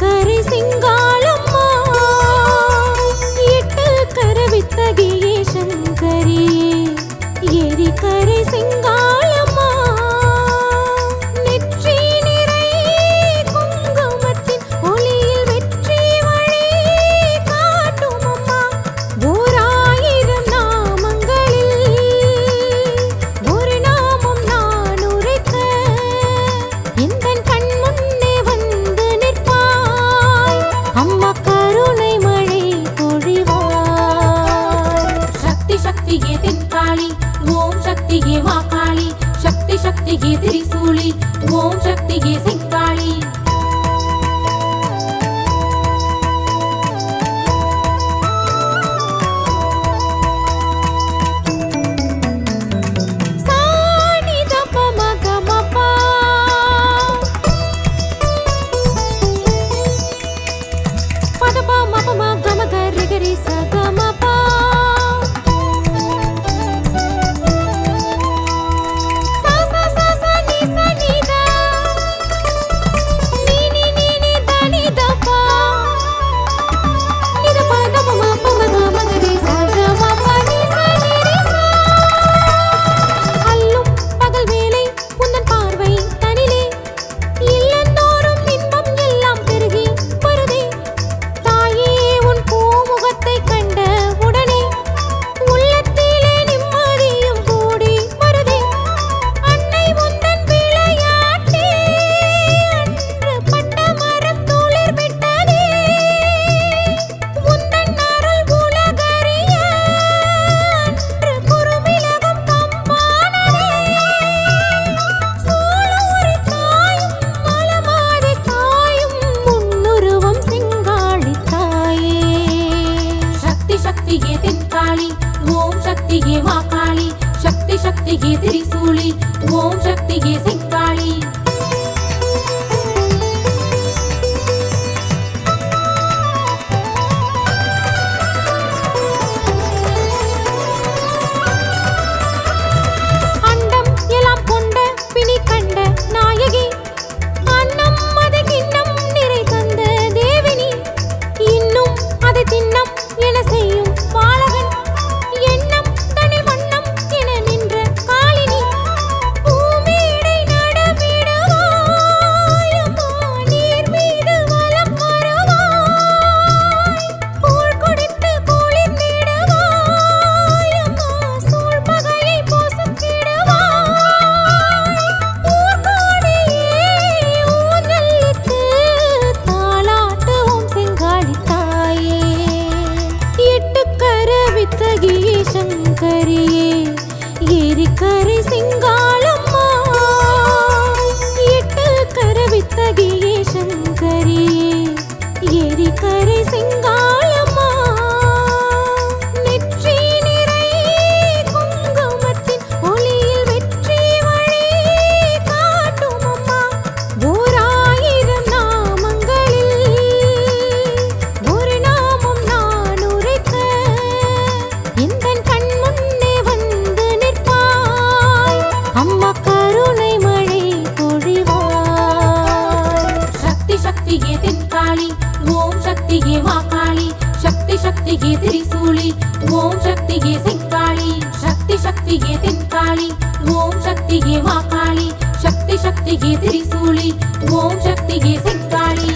கரை சிங்கா சக்தியே திரிசூலி ஓம் சக்தியே शक्तिये त्रिशूलि ॐ शक्तिये शक्ति காளி ஓம் சக்தியே மா காளி சக்தி சக்தியே திரிசூலி ஓம் சக்தியே செங்காளி சக்தி சக்தியே தென்காளி ஓம் சக்தியே மா காளி சக்தி சக்தியே திரிசூலி ஓம் சக்தியே செங்காளி.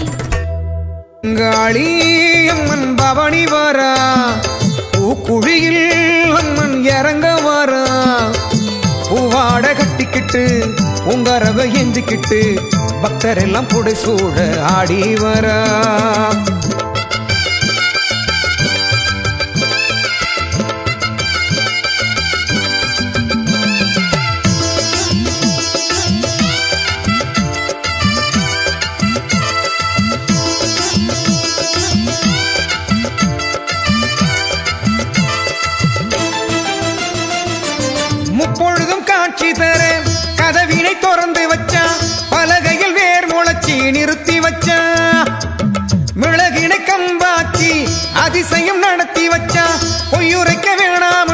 காளி அம்மன் பவனி வரா பூக்குழியில் அம்மன் இறங்க வரா. பூவாட கட்டிக்கிட்டு உங்க ரவ எஞ்சிக்கிட்டு பக்தர் எல்லாம் புடை சூழ ஆடி வரா. முப்பொழுதும் காட்சி தர கதவினை திறந்த அதிசயம் நடத்தி வச்சா பொய்யுரைக்க வேணாம்.